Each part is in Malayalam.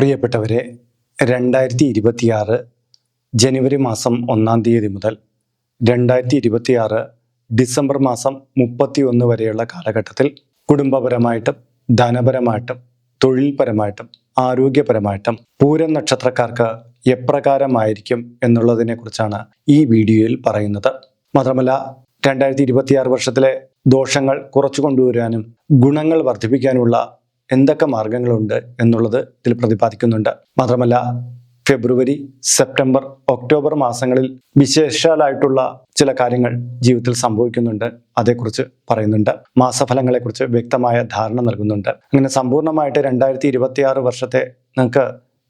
പ്രിയപ്പെട്ടവരെ രണ്ടായിരത്തി ഇരുപത്തിയാറ് ജനുവരി മാസം ഒന്നാം തീയതി മുതൽ രണ്ടായിരത്തി ഇരുപത്തിയാറ് ഡിസംബർ മാസം മുപ്പത്തി ഒന്ന് വരെയുള്ള കാലഘട്ടത്തിൽ കുടുംബപരമായിട്ടും ധനപരമായിട്ടും തൊഴിൽപരമായിട്ടും ആരോഗ്യപരമായിട്ടും പൂരം നക്ഷത്രക്കാർക്ക് എപ്രകാരമായിരിക്കും എന്നുള്ളതിനെ കുറിച്ചാണ് ഈ വീഡിയോയിൽ പറയുന്നത്. മാത്രമല്ല രണ്ടായിരത്തി ഇരുപത്തിയാറ് വർഷത്തിലെ ദോഷങ്ങൾ കുറച്ചു കൊണ്ടുവരാനും ഗുണങ്ങൾ വർദ്ധിപ്പിക്കാനുള്ള എന്തൊക്കെ മാർഗങ്ങളുണ്ട് എന്നുള്ളത് ഇതിൽ പ്രതിപാദിക്കുന്നുണ്ട്. മാത്രമല്ല ഫെബ്രുവരി സെപ്റ്റംബർ ഒക്ടോബർ മാസങ്ങളിൽ വിശേഷാലായിട്ടുള്ള ചില കാര്യങ്ങൾ ജീവിതത്തിൽ സംഭവിക്കുന്നുണ്ട്. അതേക്കുറിച്ച് പറയുന്നുണ്ട്. മാസഫലങ്ങളെക്കുറിച്ച് വ്യക്തമായ ധാരണ നൽകുന്നുണ്ട്. അങ്ങനെ സമ്പൂർണമായിട്ട് രണ്ടായിരത്തി വർഷത്തെ നിങ്ങൾക്ക്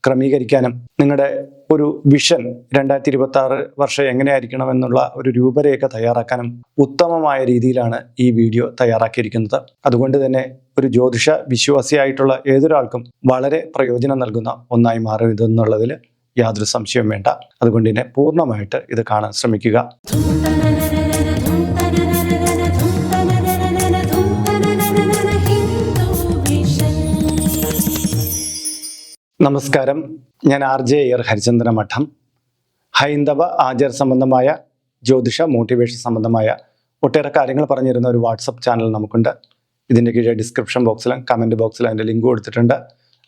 ക്രമീകരിക്കാനും നിങ്ങളുടെ ഒരു വിഷൻ രണ്ടായിരത്തി ഇരുപത്തി ആറ് വർഷം എങ്ങനെയായിരിക്കണം എന്നുള്ള ഒരു രൂപരേഖ തയ്യാറാക്കാനും ഉത്തമമായ രീതിയിലാണ് ഈ വീഡിയോ തയ്യാറാക്കിയിരിക്കുന്നത്. അതുകൊണ്ട് തന്നെ ഒരു ജ്യോതിഷ വിശ്വാസിയായിട്ടുള്ള ഏതൊരാൾക്കും വളരെ പ്രയോജനം നൽകുന്ന ഒന്നായി മാറും ഇതെന്നുള്ളതിൽ യാതൊരു സംശയവും വേണ്ട. അതുകൊണ്ട് തന്നെ പൂർണമായിട്ട് ഇത് കാണാൻ ശ്രമിക്കുക. നമസ്കാരം. ഞാൻ ആർ ജെ എയർ ഹരിചന്ദ്ര മഠം. ഹൈന്ദവ ആചാര സംബന്ധമായ ജ്യോതിഷ മോട്ടിവേഷൻ സംബന്ധമായ ഒട്ടേറെ കാര്യങ്ങൾ പറഞ്ഞിരുന്ന ഒരു വാട്സപ്പ് ചാനൽ നമുക്കുണ്ട്. ഇതിന്റെ കീഴെ ഡിസ്ക്രിപ്ഷൻ ബോക്സിലും കമന്റ് ബോക്സിലും അതിന്റെ ലിങ്ക് കൊടുത്തിട്ടുണ്ട്.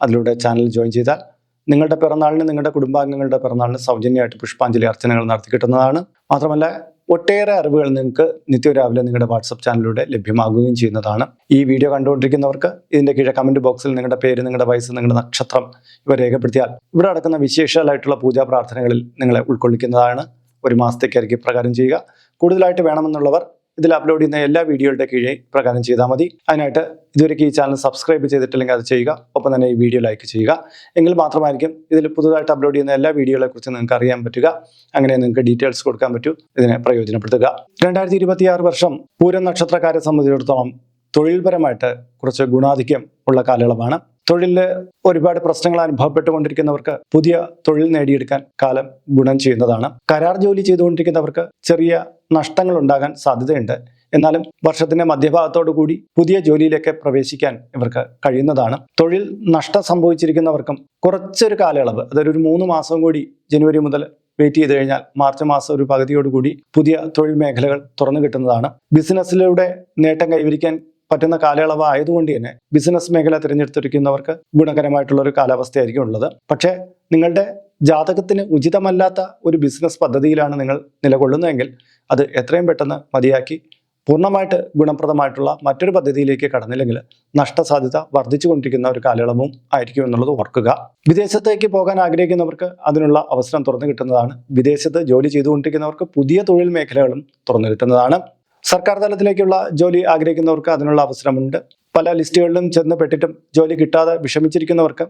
അതിലൂടെ ചാനൽ ജോയിൻ ചെയ്താൽ നിങ്ങളുടെ പിറന്നാളിന് നിങ്ങളുടെ കുടുംബാംഗങ്ങളുടെ പിറന്നാളിന് സൗജന്യമായിട്ട് പുഷ്പാഞ്ജലി അർച്ചനകൾ നടത്തി കിട്ടുന്നതാണ്. മാത്രമല്ല ഒട്ടേറെ അറിവുകൾ നിങ്ങൾക്ക് നിത്യം രാവിലെ നിങ്ങളുടെ വാട്സപ്പ് ചാനലിലൂടെ ലഭ്യമാകുകയും ചെയ്യുന്നതാണ്. ഈ വീഡിയോ കണ്ടുകൊണ്ടിരിക്കുന്നവർക്ക് ഇതിന്റെ കീഴെ കമന്റ് ബോക്സിൽ നിങ്ങളുടെ പേര് നിങ്ങളുടെ വയസ്സ് നിങ്ങളുടെ നക്ഷത്രം ഇവ രേഖപ്പെടുത്തിയാൽ ഇവിടെ നടക്കുന്ന വിശേഷമായിട്ടുള്ള പൂജാ പ്രാർത്ഥനകളിൽ നിങ്ങളെ ഉൾക്കൊള്ളിക്കുന്നതാണ്. ഒരു മാസത്തേക്കായിരിക്കും പ്രകാരം ചെയ്യുക. കൂടുതലായിട്ട് വേണമെന്നുള്ളവർ ഇതിൽ അപ്ലോഡ് ചെയ്യുന്ന എല്ലാ വീഡിയോയുടെ കീഴേ പ്രകാരം ചെയ്താൽ മതി. അതിനായിട്ട് ഇതുവരെയ്ക്ക് ഈ ചാനൽ സബ്സ്ക്രൈബ് ചെയ്തിട്ടില്ലെങ്കിൽ അത് ചെയ്യുക. ഒപ്പം തന്നെ ഈ വീഡിയോ ലൈക്ക് ചെയ്യുക. എങ്കിൽ മാത്രമായിരിക്കും ഇതിൽ പുതുതായിട്ട് അപ്ലോഡ് ചെയ്യുന്ന എല്ലാ വീഡിയോകളെ കുറിച്ച് നിങ്ങൾക്ക് അറിയാൻ പറ്റുക. അങ്ങനെ നിങ്ങൾക്ക് ഡീറ്റെയിൽസ് കൊടുക്കാൻ പറ്റൂ. ഇതിനെ പ്രയോജനപ്പെടുത്തുക. രണ്ടായിരത്തി വർഷം പൂരം നക്ഷത്രക്കാരെ സംബന്ധിച്ചിടത്തോളം തൊഴിൽപരമായിട്ട് കുറച്ച് ഗുണാധിക്യം ഉള്ള കാലയളവാണ്. തൊഴിലിൽ ഒരുപാട് പ്രശ്നങ്ങൾ അനുഭവപ്പെട്ടുകൊണ്ടിരിക്കുന്നവർക്ക് പുതിയ തൊഴിൽ നേടിയെടുക്കാൻ കാലം ഗുണം ചെയ്യുന്നതാണ്. കരാർ ജോലി ചെയ്തുകൊണ്ടിരിക്കുന്നവർക്ക് ചെറിയ നഷ്ടങ്ങൾ ഉണ്ടാകാൻ സാധ്യതയുണ്ട്. എന്നാലും വർഷത്തിന്റെ മധ്യഭാഗത്തോടു കൂടി പുതിയ ജോലിയിലേക്ക് പ്രവേശിക്കാൻ ഇവർക്ക് കഴിയുന്നതാണ്. തൊഴിൽ നഷ്ടം സംഭവിച്ചിരിക്കുന്നവർക്കും കുറച്ചൊരു കാലയളവ് ഒരു മൂന്ന് മാസം കൂടി ജനുവരി മുതൽ വെയിറ്റ് ചെയ്ത് കഴിഞ്ഞാൽ മാർച്ച് മാസം ഒരു പകുതിയോടുകൂടി പുതിയ തൊഴിൽ മേഖലകൾ തുറന്നു കിട്ടുന്നതാണ്. ബിസിനസ്സിലൂടെ നേട്ടം കൈവരിക്കാൻ പറ്റുന്ന കാലയളവ് ആയതുകൊണ്ട് തന്നെ ബിസിനസ് മേഖല തിരഞ്ഞെടുത്തിരിക്കുന്നവർക്ക് ഗുണകരമായിട്ടുള്ള ഒരു കാലാവസ്ഥയായിരിക്കും ഉള്ളത്. പക്ഷേ നിങ്ങളുടെ ജാതകത്തിന് ഉചിതമല്ലാത്ത ഒരു ബിസിനസ് പദ്ധതിയിലാണ് നിങ്ങൾ നിലകൊള്ളുന്നതെങ്കിൽ അത് എത്രയും പെട്ടെന്ന് മതിയാക്കി പൂർണമായിട്ട് ഗുണപ്രദമായിട്ടുള്ള മറ്റൊരു പദ്ധതിയിലേക്ക് കടന്നില്ലെങ്കിൽ നഷ്ടസാധ്യത വർദ്ധിച്ചുകൊണ്ടിരിക്കുന്ന ഒരു കാലയളവും ആയിരിക്കും എന്നുള്ളത് ഓർക്കുക. വിദേശത്തേക്ക് പോകാൻ ആഗ്രഹിക്കുന്നവർക്ക് അതിനുള്ള അവസരം തുറന്നു കിട്ടുന്നതാണ്. വിദേശത്ത് ജോലി ചെയ്തുകൊണ്ടിരിക്കുന്നവർക്ക് പുതിയ തൊഴിൽ മേഖലകളും തുറന്നു കിട്ടുന്നതാണ്. സർക്കാർ തലത്തിലേക്കുള്ള ജോലി ആഗ്രഹിക്കുന്നവർക്ക് അതിനുള്ള അവസരമുണ്ട്. പല ലിസ്റ്റുകളിലും ചെന്ന് പെട്ടിട്ടും ജോലി കിട്ടാതെ വിഷമിച്ചിരിക്കുന്നവർക്ക്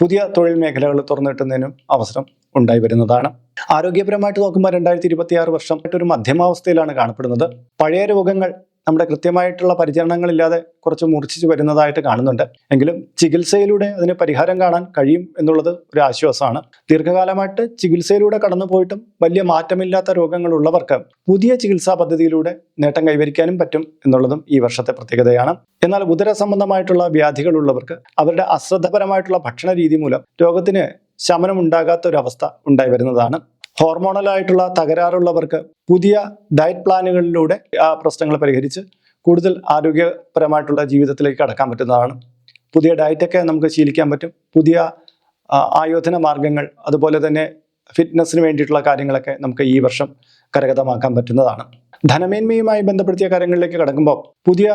പുതിയ തൊഴിൽ മേഖലകൾ തുറന്നു കിട്ടുന്നതിനും അവസരം ഉണ്ടായി വരുന്നതാണ്. ആരോഗ്യപരമായിട്ട് നോക്കുമ്പോൾ രണ്ടായിരത്തി ഇരുപത്തിയാറ് വർഷം ഒരു മധ്യമാവസ്ഥയിലാണ് കാണപ്പെടുന്നത്. പഴയ രോഗങ്ങൾ നമ്മുടെ കൃത്യമായിട്ടുള്ള പരിചരണങ്ങളില്ലാതെ കുറച്ച് മുറിച്ചു വരുന്നതായിട്ട് കാണുന്നുണ്ട്. എങ്കിലും ചികിത്സയിലൂടെ അതിന് പരിഹാരം കാണാൻ കഴിയും എന്നുള്ളത് ഒരു ആശ്വാസമാണ്. ദീർഘകാലമായിട്ട് ചികിത്സയിലൂടെ കടന്നു പോയിട്ടും വലിയ മാറ്റമില്ലാത്ത രോഗങ്ങളുള്ളവർക്ക് പുതിയ ചികിത്സാ പദ്ധതിയിലൂടെ നേട്ടം കൈവരിക്കാനും പറ്റും എന്നുള്ളതും ഈ വർഷത്തെ പ്രത്യേകതയാണ്. എന്നാൽ ഉദര സംബന്ധമായിട്ടുള്ള വ്യാധികളുള്ളവർക്ക് അവരുടെ അശ്രദ്ധപരമായിട്ടുള്ള ഭക്ഷണ രീതി മൂലം രോഗത്തിന് ശമനം ഒരു അവസ്ഥ ഉണ്ടായി വരുന്നതാണ്. ഹോർമോണലായിട്ടുള്ള തകരാറുള്ളവർക്ക് പുതിയ ഡയറ്റ് പ്ലാനുകളിലൂടെ ആ പ്രശ്നങ്ങൾ പരിഹരിച്ച് കൂടുതൽ ആരോഗ്യപരമായിട്ടുള്ള ജീവിതത്തിലേക്ക് കടക്കാൻ പറ്റുന്നതാണ്. പുതിയ ഡയറ്റൊക്കെ നമുക്ക് ശീലിക്കാൻ പറ്റും. പുതിയ ആയോധന മാർഗങ്ങൾ അതുപോലെ തന്നെ ഫിറ്റ്നസ്സിന് വേണ്ടിയിട്ടുള്ള കാര്യങ്ങളൊക്കെ നമുക്ക് ഈ വർഷം കരഗതമാക്കാൻ പറ്റുന്നതാണ്. ധനമേന്മയുമായി ബന്ധപ്പെടുത്തിയ കാര്യങ്ങളിലേക്ക് കടക്കുമ്പോൾ പുതിയ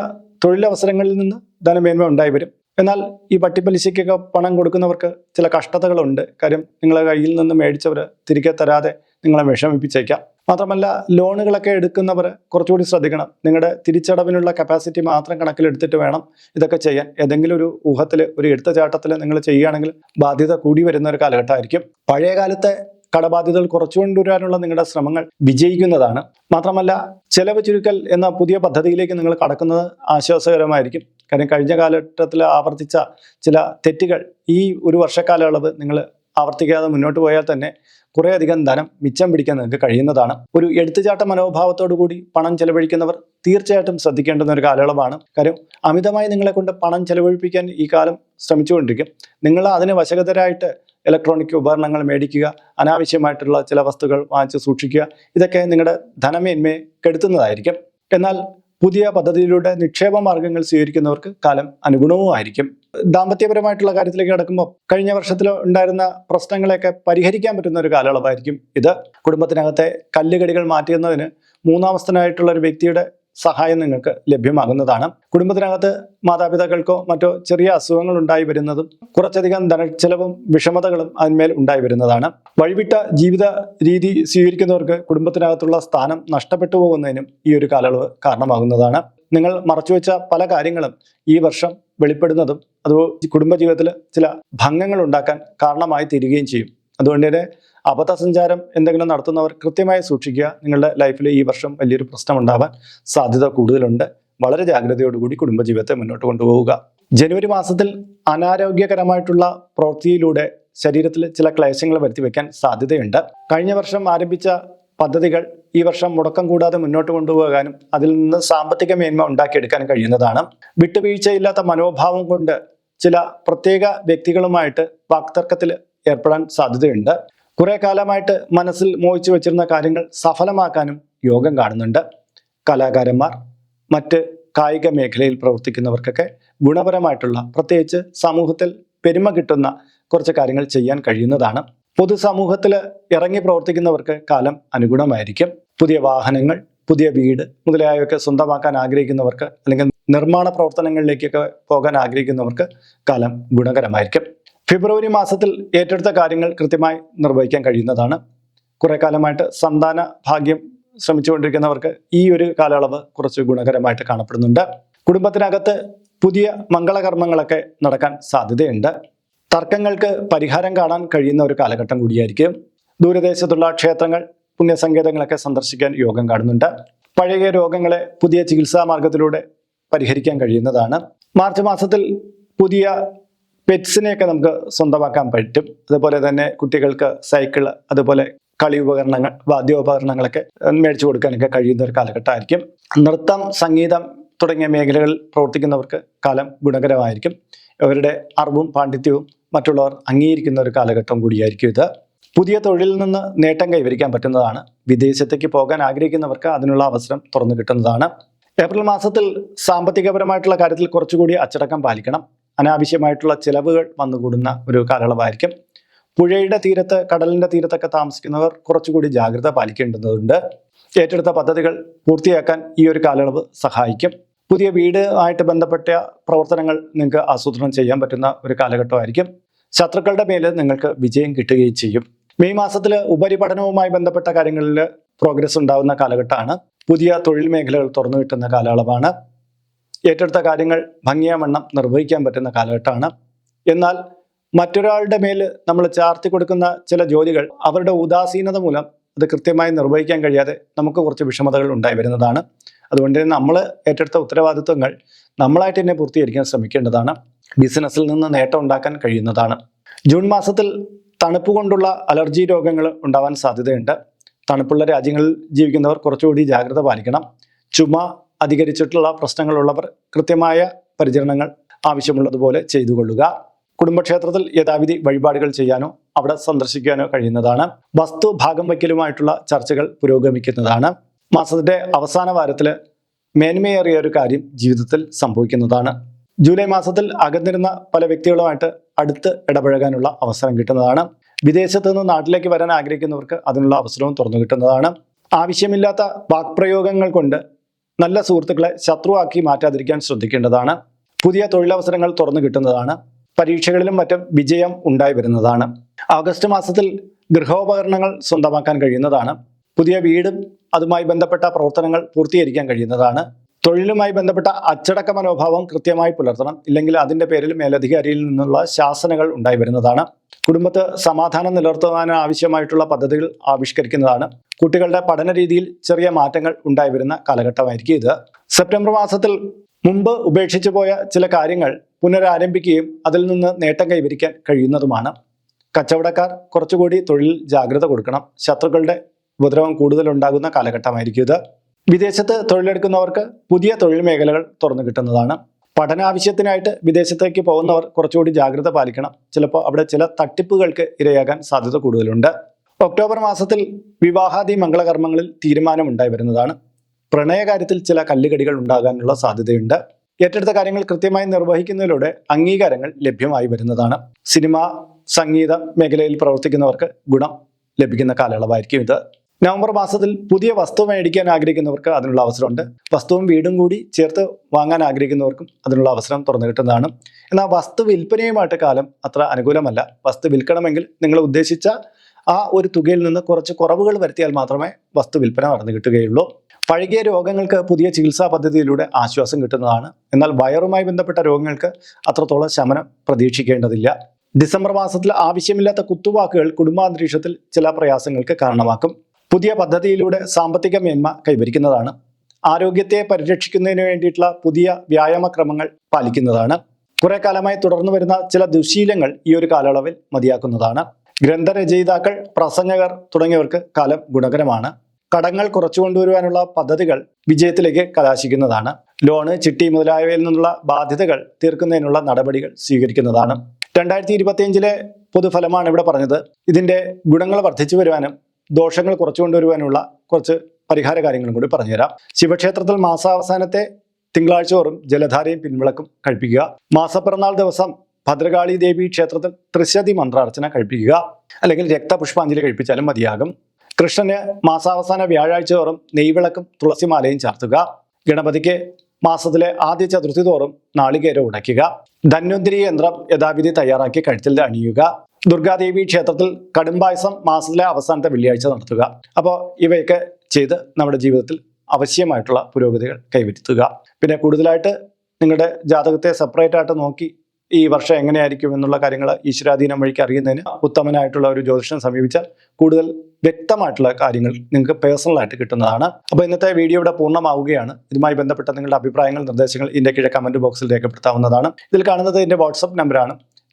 തൊഴിലവസരങ്ങളിൽ നിന്ന് ധനമേന്മ ഉണ്ടായി വരും. എന്നാൽ ഈ പട്ടിപ്പലിശയ്ക്കൊക്കെ പണം കൊടുക്കുന്നവർക്ക് ചില കഷ്ടതകളുണ്ട്. കാര്യം നിങ്ങളെ കയ്യിൽ നിന്ന് മേടിച്ചവർ തിരികെ തരാതെ നിങ്ങളെ വിഷമിപ്പിച്ചേക്കാം. മാത്രമല്ല ലോണുകളൊക്കെ എടുക്കുന്നവർ കുറച്ചുകൂടി ശ്രദ്ധിക്കണം. നിങ്ങളുടെ തിരിച്ചടവിനുള്ള കപ്പാസിറ്റി മാത്രം കണക്കിലെടുത്തിട്ട് വേണം ഇതൊക്കെ ചെയ്യാൻ. ഏതെങ്കിലും ഒരു ഊഹത്തിൽ ഒരു എടുത്തുചാട്ടത്തിൽ നിങ്ങൾ ചെയ്യുകയാണെങ്കിൽ ബാധ്യത കൂടി വരുന്ന ഒരു കാലഘട്ടമായിരിക്കും. പഴയ കാലത്തെ കടബാധ്യതകൾ കുറച്ചുകൊണ്ടുവരാനുള്ള നിങ്ങളുടെ ശ്രമങ്ങൾ വിജയിക്കുന്നതാണ്. മാത്രമല്ല ചെലവ് ചുരുക്കൽ എന്ന പുതിയ പദ്ധതിയിലേക്ക് നിങ്ങൾ കടക്കുന്നത് ആശ്വാസകരമായിരിക്കും. കാരണം കഴിഞ്ഞ കാലഘട്ടത്തിൽ ആവർത്തിച്ച ചില തെറ്റുകൾ ഈ ഒരു വർഷക്കാലയളവ് നിങ്ങൾ ആവർത്തിക്കാതെ മുന്നോട്ട് പോയാൽ തന്നെ കുറേയധികം ധനം മിച്ചം പിടിക്കാൻ നിങ്ങൾക്ക് കഴിയുന്നതാണ്. ഒരു എടുത്തുചാട്ട മനോഭാവത്തോടു കൂടി പണം ചെലവഴിക്കുന്നവർ തീർച്ചയായിട്ടും ശ്രദ്ധിക്കേണ്ടുന്ന ഒരു കാലയളവാണ്. കാര്യം അമിതമായി നിങ്ങളെ കൊണ്ട് പണം ചെലവഴിപ്പിക്കാൻ ഈ കാലം ശ്രമിച്ചുകൊണ്ടിരിക്കും. നിങ്ങൾ അതിന് വശകതരായിട്ട് ഇലക്ട്രോണിക് ഉപകരണങ്ങൾ മേടിക്കുക അനാവശ്യമായിട്ടുള്ള ചില വസ്തുക്കൾ വാങ്ങിച്ച് സൂക്ഷിക്കുക ഇതൊക്കെ നിങ്ങളുടെ ധനമേന്മയെ കെടുത്തുന്നതായിരിക്കും. എന്നാൽ പുതിയ പദ്ധതിയിലൂടെ നിക്ഷേപ മാർഗങ്ങൾ സ്വീകരിക്കുന്നവർക്ക് കാലം അനുഗുണവുമായിരിക്കും. ദാമ്പത്യപരമായിട്ടുള്ള കാര്യത്തിലേക്ക് കിടക്കുമ്പോൾ കഴിഞ്ഞ വർഷത്തിൽ ഉണ്ടായിരുന്ന പ്രശ്നങ്ങളെയൊക്കെ പരിഹരിക്കാൻ പറ്റുന്ന ഒരു കാലയളവായിരിക്കും ഇത്. കുടുംബത്തിനകത്തെ കല്ലുകടികൾ മാറ്റുന്നതിന് മൂന്നാമസ്ഥനായിട്ടുള്ള ഒരു വ്യക്തിയുടെ സഹായം നിങ്ങൾക്ക് ലഭ്യമാകുന്നതാണ്. കുടുംബത്തിനകത്ത് മാതാപിതാക്കൾക്കോ മറ്റോ ചെറിയ അസുഖങ്ങൾ ഉണ്ടായി വരുന്നതും കുറച്ചധികം ധനച്ചെലവും വിഷമതകളും അതിന്മേൽ ഉണ്ടായി വരുന്നതാണ്. വഴിവിട്ട ജീവിത രീതി സ്വീകരിക്കുന്നവർക്ക് കുടുംബത്തിനകത്തുള്ള സ്ഥാനം നഷ്ടപ്പെട്ടു പോകുന്നതിനും ഈ ഒരു കാലയളവ് കാരണമാകുന്നതാണ്. നിങ്ങൾ മറച്ചുവെച്ച പല കാര്യങ്ങളും ഈ വർഷം വെളിപ്പെടുന്നതും അത് കുടുംബജീവിതത്തിൽ ചില ഭംഗങ്ങൾ ഉണ്ടാക്കാൻ കാരണമായി തീരുകയും ചെയ്യും. അതുകൊണ്ട് തന്നെ അബദ്ധസഞ്ചാരം എന്തെങ്കിലും നടത്തുന്നവർ കൃത്യമായി സൂക്ഷിക്കുക. നിങ്ങളുടെ ലൈഫിൽ ഈ വർഷം വലിയൊരു പ്രശ്നം ഉണ്ടാവാൻ സാധ്യത കൂടുതലുണ്ട്. വളരെ ജാഗ്രതയോടുകൂടി കുടുംബജീവിതത്തെ മുന്നോട്ട് കൊണ്ടുപോവുക. ജനുവരി മാസത്തിൽ അനാരോഗ്യകരമായിട്ടുള്ള പ്രവൃത്തിയിലൂടെ ശരീരത്തിൽ ചില ക്ലേശങ്ങൾ വരുത്തി വയ്ക്കാൻ സാധ്യതയുണ്ട്. കഴിഞ്ഞ വർഷം ആരംഭിച്ച പദ്ധതികൾ ഈ വർഷം മുടക്കം കൂടാതെ മുന്നോട്ട് കൊണ്ടുപോകാനും അതിൽ നിന്ന് സാമ്പത്തിക മേന്മ ഉണ്ടാക്കിയെടുക്കാനും കഴിയുന്നതാണ്. വിട്ടുവീഴ്ചയില്ലാത്ത മനോഭാവം കൊണ്ട് ചില പ്രത്യേക വ്യക്തികളുമായിട്ട് വാക്തർക്കത്തിൽ ഏർപ്പെടാൻ സാധ്യതയുണ്ട്. കുറെ കാലമായിട്ട് മനസ്സിൽ മോഹിച്ചു വെച്ചിരുന്ന കാര്യങ്ങൾ സഫലമാക്കാനും യോഗം കാണുന്നുണ്ട്. കലാകാരന്മാർ മറ്റ് കായിക മേഖലയിൽ പ്രവർത്തിക്കുന്നവർക്കൊക്കെ ഗുണപരമായിട്ടുള്ള പ്രത്യേകിച്ച് സമൂഹത്തിൽ പെരുമ കിട്ടുന്ന കുറച്ച് കാര്യങ്ങൾ ചെയ്യാൻ കഴിയുന്നതാണ്. പൊതുസമൂഹത്തിൽ ഇറങ്ങി പ്രവർത്തിക്കുന്നവർക്ക് കാലം അനുഗുണമായിരിക്കും. പുതിയ വാഹനങ്ങൾ പുതിയ വീട് മുതലായവയൊക്കെ സ്വന്തമാക്കാൻ ആഗ്രഹിക്കുന്നവർക്ക് അല്ലെങ്കിൽ നിർമ്മാണ പ്രവർത്തനങ്ങളിലേക്കൊക്കെ പോകാൻ ആഗ്രഹിക്കുന്നവർക്ക് കാലം ഗുണകരമായിരിക്കും. ഫെബ്രുവരി മാസത്തിൽ ഏറ്റെടുത്ത കാര്യങ്ങൾ കൃത്യമായി നിർവഹിക്കാൻ കഴിയുന്നതാണ്. കുറെ കാലമായിട്ട് സന്താന ഭാഗ്യം ശ്രമിച്ചുകൊണ്ടിരിക്കുന്നവർക്ക് ഈ ഒരു കാലയളവ് കുറച്ച് ഗുണകരമായിട്ട് കാണപ്പെടുന്നുണ്ട്. കുടുംബത്തിനകത്ത് പുതിയ മംഗളകർമ്മങ്ങളൊക്കെ നടക്കാൻ സാധ്യതയുണ്ട്. തർക്കങ്ങൾക്ക് പരിഹാരം കാണാൻ കഴിയുന്ന ഒരു കാലഘട്ടം കൂടിയായിരിക്കും. ദൂരദേശത്തുള്ള ക്ഷേത്രങ്ങൾ പുണ്യസങ്കേതങ്ങളൊക്കെ സന്ദർശിക്കാൻ യോഗം കാണുന്നുണ്ട്. പഴയ രോഗങ്ങളെ പുതിയ ചികിത്സാ മാർഗത്തിലൂടെ പരിഹരിക്കാൻ കഴിയുന്നതാണ്. മാർച്ച് മാസത്തിൽ പുതിയ പെറ്റ്സിനെയൊക്കെ നമുക്ക് സ്വന്തമാക്കാൻ പറ്റും. അതുപോലെ തന്നെ കുട്ടികൾക്ക് സൈക്കിൾ അതുപോലെ കളി ഉപകരണങ്ങൾ വാദ്യോപകരണങ്ങളൊക്കെ മേടിച്ചു കൊടുക്കാനൊക്കെ കഴിയുന്ന ഒരു കാലഘട്ടമായിരിക്കും. നൃത്തം സംഗീതം തുടങ്ങിയ മേഖലകളിൽ പ്രവർത്തിക്കുന്നവർക്ക് കാലം ഗുണകരമായിരിക്കും. അവരുടെ അറിവും പാണ്ഡിത്യവും മറ്റുള്ളവർ അംഗീകരിക്കുന്ന ഒരു കാലഘട്ടം കൂടിയായിരിക്കും ഇത്. പുതിയ തൊഴിലിൽ നിന്ന് നേട്ടം കൈവരിക്കാൻ പറ്റുന്നതാണ്. വിദേശത്തേക്ക് പോകാൻ ആഗ്രഹിക്കുന്നവർക്ക് അതിനുള്ള അവസരം തുറന്നു കിട്ടുന്നതാണ്. ഏപ്രിൽ മാസത്തിൽ സാമ്പത്തികപരമായിട്ടുള്ള കാര്യത്തിൽ കുറച്ചുകൂടി അച്ചടക്കം പാലിക്കണം. അനാവശ്യമായിട്ടുള്ള ചിലവുകൾ വന്നുകൂടുന്ന ഒരു കാലയളവായിരിക്കും. പുഴയുടെ തീരത്ത് കടലിന്റെ തീരത്തൊക്കെ താമസിക്കുന്നവർ കുറച്ചുകൂടി ജാഗ്രത പാലിക്കേണ്ടതുണ്ട്. ഏറ്റെടുത്ത പദ്ധതികൾ പൂർത്തിയാക്കാൻ ഈ ഒരു കാലയളവ് സഹായിക്കും. പുതിയ വീട് ആയിട്ട് ബന്ധപ്പെട്ട പ്രവർത്തനങ്ങൾ നിങ്ങൾക്ക് ആസൂത്രണം ചെയ്യാൻ പറ്റുന്ന ഒരു കാലഘട്ടമായിരിക്കും. ശത്രുക്കളുടെ മേൽ നിങ്ങൾക്ക് വിജയം കിട്ടുകയും ചെയ്യും. മെയ് മാസത്തിൽ ഉപരിപഠനവുമായി ബന്ധപ്പെട്ട കാര്യങ്ങളിൽ പ്രോഗ്രസ് ഉണ്ടാകുന്ന കാലഘട്ടമാണ്. പുതിയ തൊഴിൽ മേഖലകൾ തുറന്നു കിട്ടുന്ന കാലയളവാണ്. ഏറ്റെടുത്ത കാര്യങ്ങൾ ഭംഗിയാവണ്ണം നിർവഹിക്കാൻ പറ്റുന്ന കാലഘട്ടമാണ്. എന്നാൽ മറ്റൊരാളുടെ മേൽ നമ്മൾ ചാർത്തി കൊടുക്കുന്ന ചില ജോലികൾ അവരുടെ ഉദാസീനത മൂലം അത് കൃത്യമായി നിർവഹിക്കാൻ കഴിയാതെ നമുക്ക് കുറച്ച് വിഷമതകൾ ഉണ്ടായി വരുന്നതാണ്. അതുകൊണ്ട് തന്നെ നമ്മൾ ഏറ്റെടുത്ത ഉത്തരവാദിത്വങ്ങൾ നമ്മളായിട്ട് തന്നെ പൂർത്തീകരിക്കാൻ ശ്രമിക്കേണ്ടതാണ്. ബിസിനസ്സിൽ നിന്ന് നേട്ടം ഉണ്ടാക്കാൻ കഴിയുന്നതാണ്. ജൂൺ മാസത്തിൽ തണുപ്പ് കൊണ്ടുള്ള അലർജി രോഗങ്ങൾ ഉണ്ടാവാൻ സാധ്യതയുണ്ട്. തണുപ്പുള്ള രാജ്യങ്ങളിൽ ജീവിക്കുന്നവർ കുറച്ചുകൂടി ജാഗ്രത പാലിക്കണം. ചുമ അധികരിച്ചിട്ടുള്ള പ്രശ്നങ്ങളുള്ളവർ കൃത്യമായ പരിചരണങ്ങൾ ആവശ്യമുള്ളതുപോലെ ചെയ്തു കൊള്ളുക കുടുംബക്ഷേത്രത്തിൽ യഥാവിധി വഴിപാടുകൾ ചെയ്യാനോ അവിടെ സന്ദർശിക്കാനോ കഴിയുന്നതാണ്. വസ്തു ഭാഗം വയ്ക്കലുമായിട്ടുള്ള ചർച്ചകൾ പുരോഗമിക്കുന്നതാണ്. മാസത്തിന്റെ അവസാന വാരത്തിൽ മേന്മയേറിയ ഒരു കാര്യം ജീവിതത്തിൽ സംഭവിക്കുന്നതാണ്. ജൂലൈ മാസത്തിൽ അകന്നിരുന്ന പല വ്യക്തികളുമായിട്ട് അടുത്ത് ഇടപഴകാനുള്ള അവസരം കിട്ടുന്നതാണ്. വിദേശത്തു നിന്ന് നാട്ടിലേക്ക് വരാൻ ആഗ്രഹിക്കുന്നവർക്ക് അതിനുള്ള അവസരവും തുറന്നു കിട്ടുന്നതാണ്. ആവശ്യമില്ലാത്ത വാക്പ്രയോഗങ്ങൾ കൊണ്ട് നല്ല സുഹൃത്തുക്കളെ ശത്രുവാക്കി മാറ്റാതിരിക്കാൻ ശ്രദ്ധിക്കേണ്ടതാണ്. പുതിയ തൊഴിലവസരങ്ങൾ തുറന്നു കിട്ടുന്നതാണ്. പരീക്ഷകളിലും മറ്റും വിജയം ഉണ്ടായി വരുന്നതാണ്. ആഗസ്റ്റ് മാസത്തിൽ ഗൃഹോപകരണങ്ങൾ സ്വന്തമാക്കാൻ കഴിയുന്നതാണ്. പുതിയ വീടും അതുമായി ബന്ധപ്പെട്ട പ്രവർത്തനങ്ങൾ പൂർത്തീകരിക്കാൻ കഴിയുന്നതാണ്. തൊഴിലുമായി ബന്ധപ്പെട്ട അച്ചടക്ക മനോഭാവം കൃത്യമായി പുലർത്തണം. ഇല്ലെങ്കിൽ അതിന്റെ പേരിൽ മേലധികാരിയിൽ നിന്നുള്ള ശാസനകൾ ഉണ്ടായി വരുന്നതാണ്. കുടുംബത്ത് സമാധാനം നിലനിർത്തുവാൻ ആവശ്യമായിട്ടുള്ള പദ്ധതികൾ ആവിഷ്കരിക്കുന്നതാണ്. കുട്ടികളുടെ പഠന രീതിയിൽ ചെറിയ മാറ്റങ്ങൾ ഉണ്ടായി വരുന്ന കാലഘട്ടമായിരിക്കും ഇത്. സെപ്റ്റംബർ മാസത്തിൽ മുമ്പ് ഉപേക്ഷിച്ചു പോയ ചില കാര്യങ്ങൾ പുനരാരംഭിക്കുകയും അതിൽ നിന്ന് നേട്ടം കൈവരിക്കാൻ കഴിയുന്നതുമാണ്. കച്ചവടക്കാർ കുറച്ചുകൂടി തൊഴിൽ ജാഗ്രത കൊടുക്കണം. ശത്രുക്കളുടെ ഉപദ്രവം കൂടുതലുണ്ടാകുന്ന കാലഘട്ടമായിരിക്കും ഇത്. വിദേശത്ത് തൊഴിലെടുക്കുന്നവർക്ക് പുതിയ തൊഴിൽ മേഖലകൾ തുറന്നു കിട്ടുന്നതാണ്. പഠനാവശ്യത്തിനായിട്ട് വിദേശത്തേക്ക് പോകുന്നവർ കുറച്ചുകൂടി ജാഗ്രത പാലിക്കണം. ചിലപ്പോൾ അവിടെ ചില തട്ടിപ്പുകൾക്ക് ഇരയാകാൻ സാധ്യത കൂടുതലുണ്ട്. ഒക്ടോബർ മാസത്തിൽ വിവാഹാദി മംഗളകർമ്മങ്ങളിൽ തീരുമാനമുണ്ടായി വരുന്നതാണ്. പ്രണയകാര്യത്തിൽ ചില കല്ലുകടികൾ ഉണ്ടാകാനുള്ള സാധ്യതയുണ്ട്. ഏറ്റെടുത്ത കാര്യങ്ങൾ കൃത്യമായി നിർവഹിക്കുന്നതിലൂടെ അംഗീകാരങ്ങൾ ലഭ്യമായി വരുന്നതാണ്. സിനിമ സംഗീത മേഖലയിൽ പ്രവർത്തിക്കുന്നവർക്ക് ഗുണം ലഭിക്കുന്ന കാലയളവായിരിക്കും ഇത്. നവംബർ മാസത്തിൽ പുതിയ വസ്തു മേടിക്കാൻ ആഗ്രഹിക്കുന്നവർക്ക് അതിനുള്ള അവസരമുണ്ട്. വസ്തുവും വീടും കൂടി ചേർത്ത് വാങ്ങാൻ ആഗ്രഹിക്കുന്നവർക്കും അതിനുള്ള അവസരം തുറന്നു കിട്ടുന്നതാണ്. എന്നാൽ വസ്തു വിൽപ്പനയുമായിട്ട് കാലം അത്ര അനുകൂലമല്ല. വസ്തു വിൽക്കണമെങ്കിൽ നിങ്ങൾ ഉദ്ദേശിച്ച ആ ഒരു തുകയിൽ നിന്ന് കുറച്ച് കുറവുകൾ വരുത്തിയാൽ മാത്രമേ വസ്തു വിൽപ്പന നടന്നു കിട്ടുകയുള്ളൂ. പഴകിയ രോഗങ്ങൾക്ക് പുതിയ ചികിത്സാ പദ്ധതിയിലൂടെ ആശ്വാസം കിട്ടുന്നതാണ്. എന്നാൽ വയറുമായി ബന്ധപ്പെട്ട രോഗങ്ങൾക്ക് അത്രത്തോളം ശമനം പ്രതീക്ഷിക്കേണ്ടതില്ല. ഡിസംബർ മാസത്തിൽ ആവശ്യമില്ലാത്ത കുത്തുവാക്കുകൾ കുടുംബാന്തരീക്ഷത്തിൽ ചില പ്രയാസങ്ങൾക്ക് കാരണമാക്കും. പുതിയ പദ്ധതിയിലൂടെ സാമ്പത്തിക മേന്മ കൈവരിക്കുന്നതാണ്. ആരോഗ്യത്തെ പരിരക്ഷിക്കുന്നതിന് വേണ്ടിയിട്ടുള്ള പുതിയ വ്യായാമക്രമങ്ങൾ പാലിക്കുന്നതാണ്. കുറെ കാലമായി തുടർന്നു വരുന്ന ചില ദുശീലങ്ങൾ ഈ ഒരു കാലയളവിൽ മതിയാക്കുന്നതാണ്. ഗ്രന്ഥരചയിതാക്കൾ പ്രസംഗകർ തുടങ്ങിയവർക്ക് കാലം ഗുണകരമാണ്. കടങ്ങൾ കുറച്ചു കൊണ്ടുവരുവാനുള്ള പദ്ധതികൾ വിജയത്തിലേക്ക് കലാശിക്കുന്നതാണ്. ലോണ് ചിട്ടി മുതലായവയിൽ നിന്നുള്ള ബാധ്യതകൾ തീർക്കുന്നതിനുള്ള നടപടികൾ സ്വീകരിക്കുന്നതാണ്. രണ്ടായിരത്തി ഇരുപത്തിയഞ്ചിലെ പൊതുഫലമാണ് ഇവിടെ പറഞ്ഞത്. ഇതിന്റെ ഗുണങ്ങൾ വർദ്ധിച്ചു വരുവാനും ദോഷങ്ങൾ കുറച്ചു കൊണ്ടുവരുവാനുള്ള കുറച്ച് പരിഹാര കാര്യങ്ങളും കൂടി പറഞ്ഞുതരാം. ശിവക്ഷേത്രത്തിൽ മാസാവസാനത്തെ തിങ്കളാഴ്ച തോറും ജലധാരയും പിൻവിളക്കും കഴിപ്പിക്കുക. മാസപ്പിറന്നാൾ ദിവസം ഭദ്രകാളി ദേവി ക്ഷേത്രത്തിൽ ത്രിശതി മന്ത്രാർച്ചന കഴിപ്പിക്കുക. അല്ലെങ്കിൽ രക്തപുഷ്പാഞ്ജലി കഴിപ്പിച്ചാലും മതിയാകും. കൃഷ്ണന് മാസാവസാന വ്യാഴാഴ്ച തോറും നെയ്വിളക്കും തുളസിമാലയും ചാർത്തുക. ഗണപതിക്ക് മാസത്തിലെ ആദ്യ ചതുർത്ഥി തോറും നാളികേരം ഉടയ്ക്കുക. ധന്വന്തിരി യന്ത്രം യഥാവിധി തയ്യാറാക്കി കഴുത്തിൽ അണിയുക. ദുർഗാദേവി ക്ഷേത്രത്തിൽ കടുംപായസം മാസത്തിലെ അവസാനത്തെ വെള്ളിയാഴ്ച നടത്തുക. അപ്പോൾ ഇവയൊക്കെ ചെയ്ത് നമ്മുടെ ജീവിതത്തിൽ ആവശ്യമായിട്ടുള്ള പുരോഗതികൾ കൈവരുത്തുക. പിന്നെ കൂടുതലായിട്ട് നിങ്ങളുടെ ജാതകത്തെ സെപ്പറേറ്റ് ആയിട്ട് നോക്കി ഈ വർഷം എങ്ങനെയായിരിക്കും എന്നുള്ള കാര്യങ്ങൾ ഈശ്വരാധീനം വഴിക്ക് അറിയുന്നതിന് ഉത്തമനായിട്ടുള്ള ഒരു ജ്യോതിഷനെ സമീപിച്ചാൽ കൂടുതൽ വ്യക്തമായിട്ടുള്ള കാര്യങ്ങൾ നിങ്ങൾക്ക് പേഴ്സണലായിട്ട് കിട്ടുന്നതാണ്. അപ്പോൾ ഇന്നത്തെ വീഡിയോ ഇവിടെ പൂർണമാവുകയാണ്. ഇതുമായി ബന്ധപ്പെട്ട നിങ്ങളുടെ അഭിപ്രായങ്ങൾ നിർദ്ദേശങ്ങൾ ഇതിന്റെ കീഴെ കമന്റ് ബോക്സിൽ രേഖപ്പെടുത്താവുന്നതാണ്. ഇതിൽ കാണുന്നത് എന്റെ വാട്സപ്പ് നമ്പറാണ്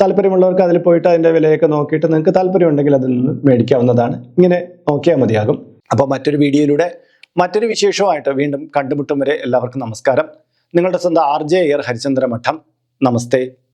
താല്പര്യമുള്ളവർക്ക് അതിൽ പോയിട്ട് അതിന്റെ വിലയൊക്കെ നോക്കിയിട്ട് നിങ്ങൾക്ക് താല്പര്യമുണ്ടെങ്കിൽ അതിൽ നിന്ന് മേടിക്കാവുന്നതാണ്. ഇങ്ങനെ നോക്കിയാൽ മതിയാകും. അപ്പോൾ മറ്റൊരു വീഡിയോയിലൂടെ മറ്റൊരു വിശേഷമായിട്ട് വീണ്ടും കണ്ടുമുട്ടും വരെ എല്ലാവർക്കും നമസ്കാരം. നിങ്ങളുടെ സ്വന്തം ആർ ജെ എയർ ഹരിചന്ദ്ര മഠം നമസ്തേ.